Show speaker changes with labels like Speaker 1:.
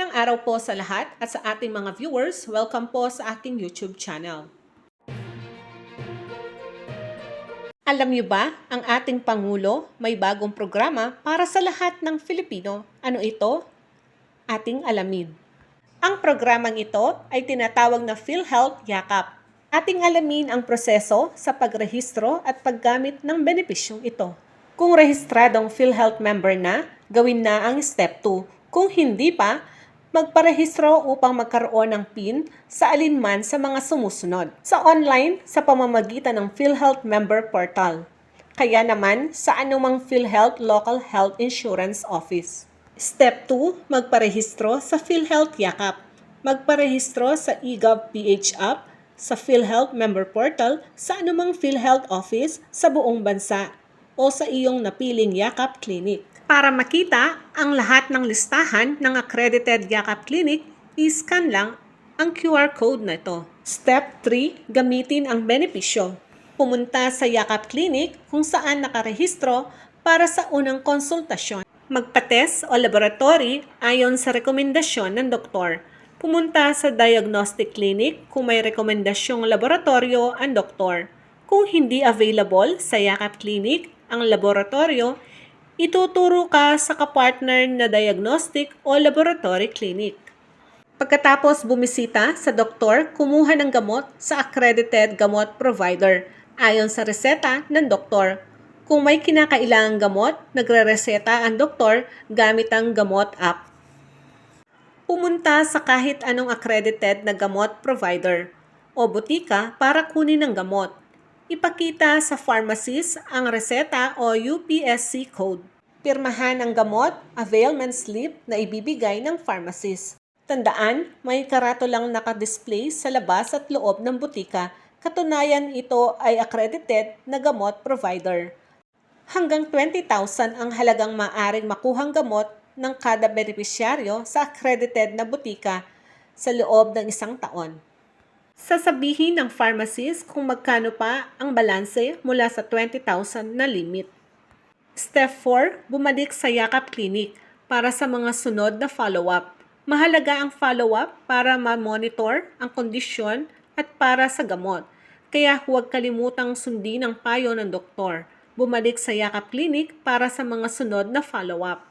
Speaker 1: Mapagpalang araw po sa lahat at sa ating mga viewers. Welcome po sa aking YouTube channel. Alam niyo ba, ang ating Pangulo may bagong programa para sa lahat ng Filipino. Ano ito? Ating alamin. Ang programang ito ay tinatawag na PhilHealth Yakap. Ating alamin ang proseso sa pagrehistro at paggamit ng benepisyong ito. Kung rehistradong PhilHealth member na, gawin na ang Step 2. Kung hindi pa, magparehistro upang magkaroon ng PIN sa alinman sa mga sumusunod. Sa online, sa pamamagitan ng PhilHealth Member Portal. Kaya naman sa anumang PhilHealth Local Health Insurance Office. Step 2, magparehistro sa PhilHealth Yakap. Magparehistro sa eGov PH app, sa PhilHealth Member Portal, sa anumang PhilHealth Office sa buong bansa o sa iyong napiling Yakap Clinic. Para makita ang lahat ng listahan ng accredited Yakap Clinic, i-scan lang ang QR code na ito. Step 3, gamitin ang benepisyo. Pumunta sa Yakap Clinic kung saan nakarehistro para sa unang konsultasyon. Magpates o laboratory ayon sa rekomendasyon ng doktor. Pumunta sa diagnostic clinic kung may rekomendasyong laboratorio ang doktor. Kung hindi available sa Yakap Clinic ang laboratorio, ituturo ka sa kapartner na diagnostic o laboratory clinic. Pagkatapos bumisita sa doktor, kumuha ng gamot sa accredited gamot provider ayon sa reseta ng doktor. Kung may kinakailangang gamot, nagre-reseta ang doktor gamit ang gamot app. Pumunta sa kahit anong accredited na gamot provider o butika para kunin ang gamot. Ipakita sa pharmacist ang reseta o UPSC code. Pirmahan ang gamot, availment slip na ibibigay ng pharmacist. Tandaan, may karato lang nakadisplay sa labas at loob ng butika. Katunayan ito ay accredited na gamot provider. Hanggang 20,000 ang halagang maaring makuhang gamot ng kada benepisyaryo sa accredited na butika sa loob ng isang taon. Sasabihin ng pharmacist kung magkano pa ang balanse mula sa 20,000 na limit. Step 4, bumalik sa Yakap Clinic para sa mga sunod na follow-up. Mahalaga ang follow-up para ma-monitor ang kondisyon at para sa gamot. Kaya huwag kalimutang sundin ang payo ng doktor. Bumalik sa Yakap Clinic para sa mga sunod na follow-up.